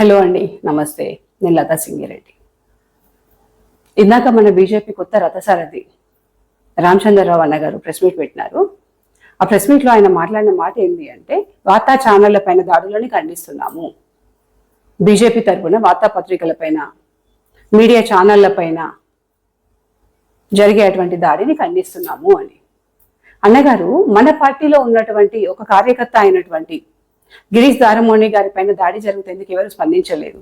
Hello అండి నమస్తే. నేను లతా సింగిరెడ్డి. ఇందాక మన బీజేపీ కొత్త రథసారథి రామచంద్రరావు అన్న గారు ప్రెస్ మీట్ పెట్టినారు. ఆ ప్రెస్ మీట్లో ఆయన మాట్లాడిన మాట ఏంటి అంటే వార్తా ఛానళ్ళ పైన దాడులను ఖండిస్తున్నాము. బీజేపీ తరఫున వార్తాపత్రికల పైన మీడియా ఛానళ్ళ పైన జరిగేటువంటి దాడిని ఖండిస్తున్నాము అని. అన్నగారు మన పార్టీలో ఉన్నటువంటి ఒక కార్యకర్త అయినటువంటి గిరీష్ దారమోణి గారి పైన దాడి జరుగుతేందుకు ఎవరు స్పందించలేదు?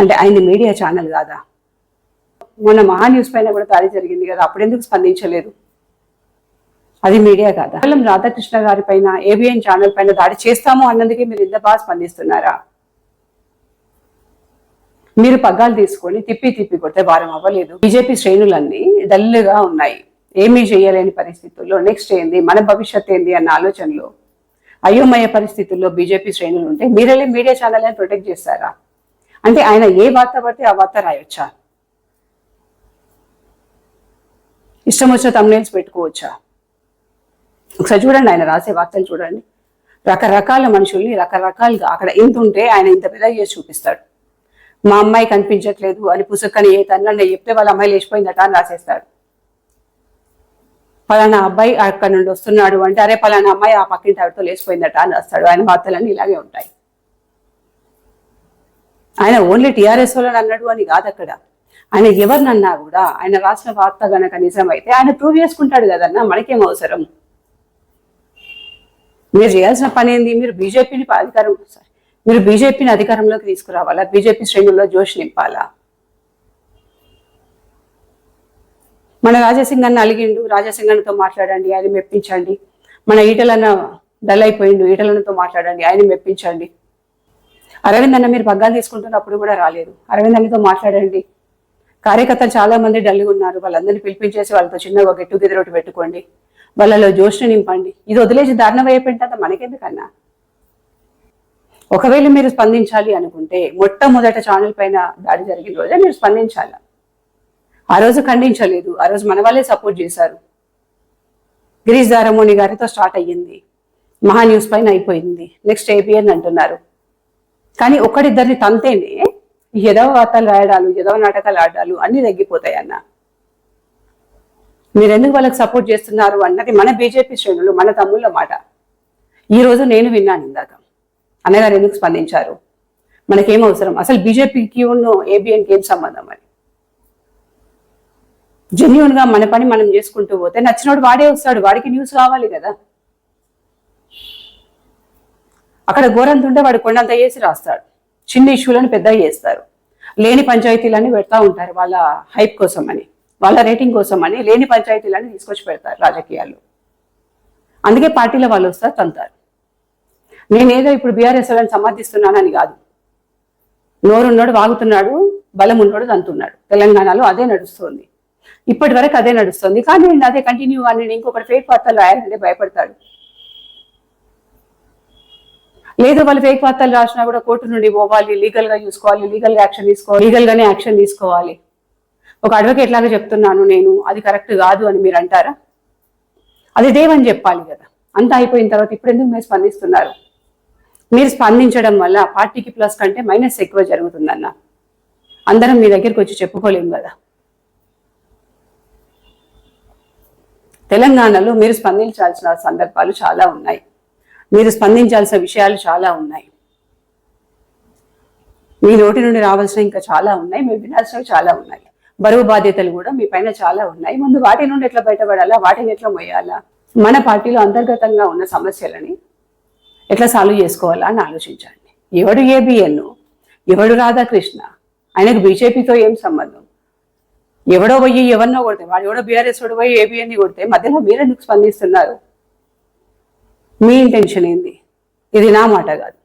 అంటే ఆయన మీడియా ఛానల్ కాదా? మొన్న మహా న్యూస్ పైన కూడా దాడి జరిగింది కదా అప్పుడెందుకు స్పందించలేదు? అది మీడియా కాదా? కేవలం రాధాకృష్ణ గారి పైన ఏబిఎన్ ఛానల్ పైన దాడి చేస్తాము అన్నందుకే మీరు ఇంత బాగా స్పందిస్తున్నారా? మీరు పగ్గాలు తీసుకొని తిప్పి తిప్పి కొడితే వారం అవ్వలేదు. బీజేపీ శ్రేణులన్నీ డల్గా ఉన్నాయి. ఏమీ చేయలేని పరిస్థితుల్లో నెక్స్ట్ ఏంది? మన భవిష్యత్ ఏంది అన్న ఆలోచనలో అయోమయ పరిస్థితుల్లో బీజేపీ శ్రేణులు ఉంటే మీరెళ్ళి మీడియా ఛానల్ అని ప్రొటెక్ట్ చేస్తారా? అంటే ఆయన ఏ వార్త పడితే ఆ వార్త రాయొచ్చా? ఇష్టం వచ్చిన తమ్నేల్స్ పెట్టుకోవచ్చా? ఒకసారి చూడండి ఆయన రాసే వార్తలు చూడండి. రకరకాల మనుషుల్ని రకరకాలుగా అక్కడ ఇంత ఉంటే ఆయన ఇంత పెద్ద చేసి చూపిస్తాడు. మా అమ్మాయి కనిపించట్లేదు అని పుసుక్కని ఏ తనని చెప్తే వాళ్ళ అమ్మాయి లేచిపోయిందట అని రాసేస్తాడు. పలానా అబ్బాయి అక్కడ నుండి వస్తున్నాడు అంటే అరే పలానా అమ్మాయి ఆ పక్కింటి ఆవిడతో లేచిపోయిందట అని రాస్తాడు. ఆయన వార్తలన్నీ ఇలాగే ఉంటాయి. ఆయన ఓన్లీ టీఆర్ఎస్ వాళ్ళని అన్నాడు అని కాదు అక్కడ. ఆయన ఎవరినన్నా కూడా ఆయన రాసిన వార్త గనక నిజమైతే ఆయన ప్రూవ్ చేసుకుంటాడు కదన్నా మనకేం అవసరం? మీరు చేయాల్సిన పని ఏంది? మీరు బీజేపీని అధికారం సారీ మీరు బీజేపీని అధికారంలోకి తీసుకురావాలా? బీజేపీ శ్రేణుల్లో జోష్ నింపాలా? మన రాజాసింగ్ అన్న అలిగిండు రాజాసింగ్ అన్నతో మాట్లాడండి ఆయన మెప్పించండి. మన ఈటలన్న డల్ అయిపోయిండు ఈటలన్నతో మాట్లాడండి ఆయన మెప్పించండి. అరవింద్ అన్న మీరు పగ్గాలు తీసుకుంటున్నప్పుడు కూడా రాలేదు. అరవింద్ అన్నతో మాట్లాడండి. కార్యకర్తలు చాలా మంది డల్గా ఉన్నారు. వాళ్ళందరినీ పిలిపించేసి వాళ్ళతో చిన్నగా గెట్ టుగెదర్ ఒకటి పెట్టుకోండి. వాళ్ళలో జోష్ని నింపండి. ఇది వదిలేసి దారుణం అయిపోయిందంత మనకెందుకన్నా? ఒకవేళ మీరు స్పందించాలి అనుకుంటే మొట్టమొదట ఛానల్ పైన దాడి జరిగిన రోజే మీరు స్పందించాలి? ఆ రోజు ఖండించలేదు. ఆ రోజు మన వాళ్ళే సపోర్ట్ చేశారు. గిరీష్ దారమోని గారితో స్టార్ట్ అయ్యింది. మహా న్యూస్ పైన అయిపోయింది. నెక్స్ట్ ఏపీఎన్ అంటున్నారు. కానీ ఒక్కడిద్దరిని తంతేనే ఎదవ వార్తలు రాయడాలు ఎదవ నాటకాలు ఆడాలు అన్ని తగ్గిపోతాయి అన్న. మీరెందుకు వాళ్ళకి సపోర్ట్ చేస్తున్నారు అన్నది మన బీజేపీ శ్రేణులు మన తమ్ముళ్ళ మాట. ఈ రోజు నేను విన్నాను ఇందాక. అన్నగారు ఎందుకు స్పందించారు? మనకేం అవసరం? అసలు బీజేపీకి ఉన్న ఏబిఎన్కి ఏం సంబంధం అని జెన్యున్గా మన పని మనం చేసుకుంటూ పోతే నచ్చినోడు వాడే వస్తాడు వాడికి న్యూస్ కావాలి కదా. అక్కడ ఘోరంత ఉంటే వాడు కొండంత వేసి రాస్తాడు. చిన్న ఇష్యూలను పెద్ద చేస్తారు. లేని పంచాయతీలన్నీ పెడతా ఉంటారు వాళ్ళ హైప్ కోసం అని వాళ్ళ రేటింగ్ కోసం అని లేని పంచాయతీలన్నీ తీసుకొచ్చి పెడతారు రాజకీయాలు అందుకే పార్టీల వాళ్ళు వస్తారు తంతారు నేనేదో ఇప్పుడు బీఆర్ఎస్ వాళ్ళని సమర్థిస్తున్నానని కాదు. నోరున్నాడు వాగుతున్నాడు బలం ఉన్నాడు తంతున్నాడు. తెలంగాణలో అదే నడుస్తుంది. ఇప్పటి వరకు అదే నడుస్తుంది. కానీ నేను అదే కంటిన్యూ అని ఇంకొకటి ఫేక్ వార్తలు రాయాలంటే భయపడతాడు. లేదు వాళ్ళు ఫేక్ వార్తలు రాసినా కూడా కోర్టు నుండి పోవాలి లీగల్గా చూసుకోవాలి లీగల్గా యాక్షన్ తీసుకోవాలి లీగల్ గానే యాక్షన్ తీసుకోవాలి. ఒక అడ్వకేట్ లాగా చెప్తున్నాను నేను. అది కరెక్ట్ కాదు అని మీరు అంటారా? అది దేవని చెప్పాలి కదా. అంతా అయిపోయిన తర్వాత ఇప్పుడు ఎందుకు మీరు స్పందిస్తున్నారు? మీరు స్పందించడం వల్ల పార్టీకి ప్లస్ కంటే మైనస్ ఎక్కువ జరుగుతుందన్న. అందరం మీ దగ్గరికి వచ్చి చెప్పుకోలేము కదా. తెలంగాణలో మీరు స్పందించాల్సిన సందర్భాలు చాలా ఉన్నాయి. మీరు స్పందించాల్సిన విషయాలు చాలా ఉన్నాయి. మీ నోటి నుండి రావాల్సిన ఇంకా చాలా ఉన్నాయి మీరు వినాల్సినవి చాలా ఉన్నాయి. బరువు బాధ్యతలు కూడా మీ పైన చాలా ఉన్నాయి. ముందు వాటి నుండి ఎట్లా బయటపడాలా? వాటిని ఎట్లా మొయ్యాలా మన పార్టీలో అంతర్గతంగా ఉన్న సమస్యలని ఎట్లా సాల్వ్ చేసుకోవాలా అని ఆలోచించండి. ఎవడు ఏబిఎన్ ఎవడు రాధాకృష్ణ? ఆయనకు బీజేపీతో ఏం సంబంధం? ఎవడో పోయి ఎవరినో కొడితే వాడు ఎవడో బీఆర్ఎస్ వాడు పోయి ఏబిఎన్ని కొడితే మధ్యలో మీరెందుకు స్పందిస్తున్నారు మీ ఇంటెన్షన్ ఏంది? ఇది నా మాట కాదు.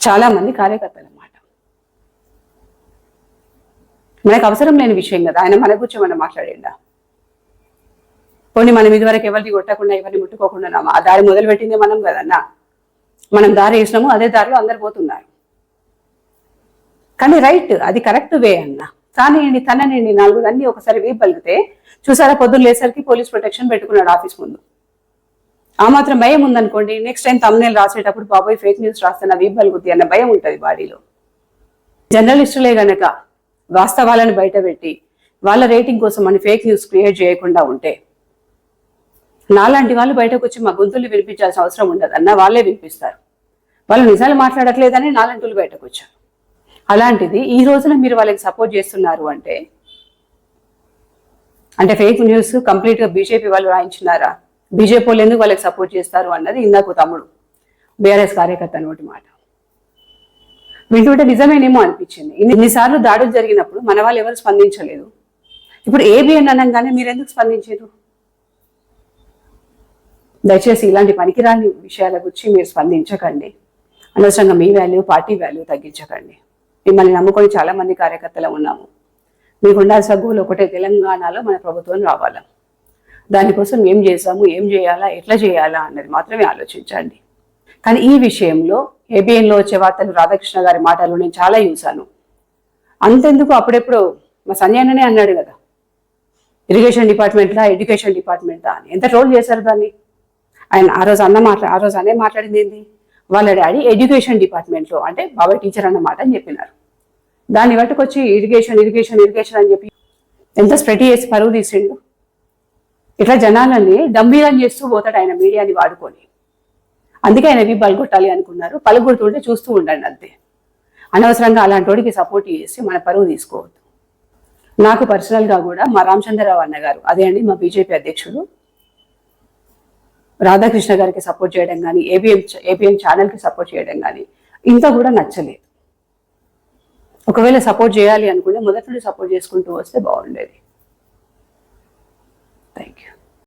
చాలా మంది కార్యకర్తల మాట. మనకు అవసరం లేని విషయం కదా. ఆయన మన గురించి మనం మాట్లాడిండా? పోనీ మనం ఇదివరకు ఎవరిని కొట్టకుండా ఎవరిని ముట్టుకోకుండా ఆ దారి మొదలు పెట్టిందే మనం కదన్నా? మనం దారి వేసినాము అదే దారిలో అందరు పోతున్నారు. కానీ రైట్ అది కరెక్ట్ వే అన్నా. తానేయండి తననేయండి నాలుగు అన్ని ఒకసారి వేపు పలికితే చూసారా పొద్దున్న లేసరికి పోలీస్ ప్రొటెక్షన్ పెట్టుకున్నాడు ఆఫీస్ ముందు. ఆ మాత్రం భయం ఉందనుకోండి నెక్స్ట్ టైం తమ్నేలు రాసేటప్పుడు బాబోయ్ ఫేక్ న్యూస్ రాస్తున్న వీబ్బలు గుద్ది అన్న భయం ఉంటుంది బాడీలో. జర్నలిస్టులే గనక వాస్తవాలను బయటపెట్టి వాళ్ళ రేటింగ్ కోసం అని ఫేక్ న్యూస్ క్రియేట్ చేయకుండా ఉంటే నాలాంటి వాళ్ళు బయటకు వచ్చి మా గొంతులు వినిపించాల్సిన అవసరం ఉండదు అన్న వాళ్ళే వినిపిస్తారు. వాళ్ళు నిజాలు మాట్లాడట్లేదని నాలంటులు బయటకు వచ్చారు అలాంటిది ఈ రోజున మీరు వాళ్ళకి సపోర్ట్ చేస్తున్నారు అంటే అంటే ఫేక్ న్యూస్ కంప్లీట్గా బీజేపీ వాళ్ళు రాయించినారా బీజేపీ వాళ్ళు ఎందుకు వాళ్ళకి సపోర్ట్ చేస్తారు అన్నది ఇందాక తమ్ముడు బీఆర్ఎస్ కార్యకర్త నోటి మాట. వింటుంటే నిజమేనేమో అనిపించింది. ఇన్ని- ఇన్నిసార్లు దాడులు జరిగినప్పుడు మన వాళ్ళు ఎవరు స్పందించలేదు. ఇప్పుడు ఏబిఎన్ అనగానే మీరు ఎందుకు స్పందించారు? దయచేసి ఇలాంటి పనికిరాని విషయాల గురించి మీరు స్పందించకండి. అనవసరంగా మీ వాల్యూ పార్టీ వాల్యూ తగ్గించకండి. మిమ్మల్ని నమ్ముకొని చాలా మంది కార్యకర్తలు ఉన్నాము. మీకు ఉండాల్సిన గోల్ ఒకటే తెలంగాణలో మన ప్రభుత్వం రావాలా? దానికోసం ఏం చేసాము ఏం చేయాలా? ఎట్లా చేయాలా? అన్నది మాత్రమే ఆలోచించండి. కానీ ఈ విషయంలో ఏబిఎన్లో వచ్చే వార్తలు రాధాకృష్ణ గారి మాటలు నేను చాలా చూశాను. అంతెందుకు? అప్పుడెప్పుడు? మా సంజయననే అన్నాడు కదా. ఇరిగేషన్ డిపార్ట్మెంట్లా? ఎడ్యుకేషన్ డిపార్ట్మెంటా అని. ఎంత ట్రోల్ చేశారు దాన్ని? ఆయన ఆ రోజు అన్న మాట్లా ఆ రోజు అనే మాట్లాడింది ఏంది? వాళ్ళ డాడీ ఎడ్యుకేషన్ డిపార్ట్మెంట్లో అంటే బాబాయ్ టీచర్ అన్నమాట అని చెప్పినారు. దాన్ని పట్టుకొచ్చి ఇరిగేషన్ ఇరిగేషన్ ఇరిగేషన్ అని చెప్పి ఎంత స్ప్రెడ్ చేసి పరువు తీసిండు? ఇట్లా జనాలని డంబీరం చేస్తూ పోతాడు ఆయన మీడియాని వాడుకొని. అందుకే ఆయన పలుగొట్టాలి అనుకున్నారు. పలుగొడుతుంటే చూస్తూ ఉండండి అంతే. అనవసరంగా అలాంటి వాడికి సపోర్ట్ చేసి మన పరువు తీసుకోవద్దు. నాకు పర్సనల్గా కూడా మా రామచంద్రరావు అన్న గారు అదే అండి మా బీజేపీ అధ్యక్షుడు రాధాకృష్ణ గారికి సపోర్ట్ చేయడం కానీ ఏబిఎం ఏబిఎం ఛానల్కి సపోర్ట్ చేయడం కానీ ఇంత కూడా నచ్చలేదు. ఒకవేళ సపోర్ట్ చేయాలి అనుకుంటే మొదటి నుండి సపోర్ట్ చేసుకుంటూ వస్తే బాగుండేది. Thank you